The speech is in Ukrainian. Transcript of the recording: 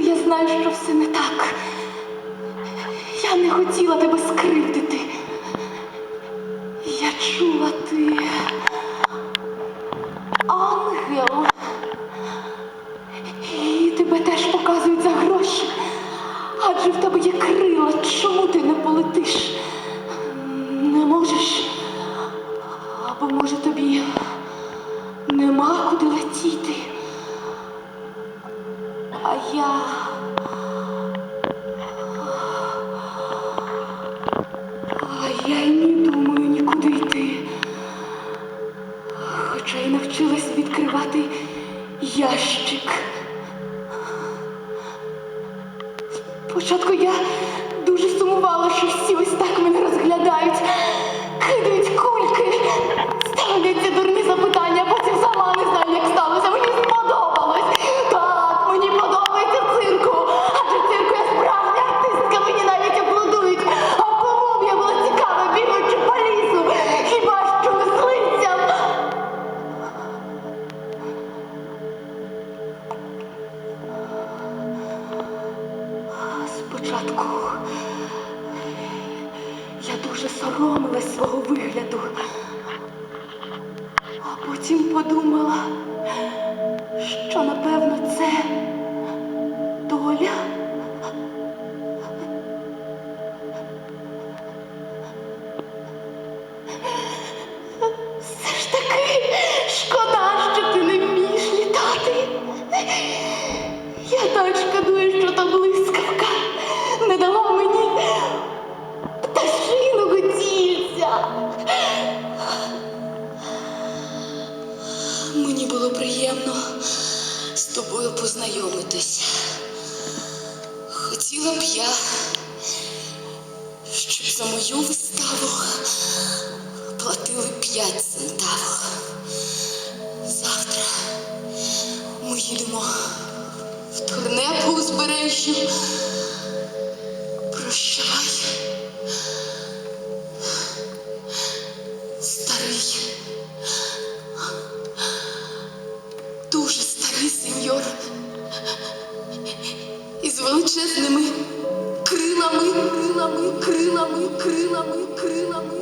я знаю, що все не так. Я не хотіла тебе скривдити. Я чула ти. Ангел. І тебе теж показують за гроші. Адже в тебе є крила. Чому ти не полетиш? Не можеш. Або може тобі нема куди летіти. А я. А я й не думаю нікуди йти. Хоча й навчилась відкривати ящик. Спочатку я дуже сумувала, що Спочатку я дуже соромилась свого вигляду, а потім подумала, що напевно це доля. Все ж таки шкода, що ти не вмієш літати. Я так шкодую, що Мені було приємно з тобою познайомитись. Хотіла б я, щоб за мою виставу платили п'ять центавок. Завтра ми їдемо в турне по узбережжю. Величезними крилами, крилами, крилами, крилами, крилами.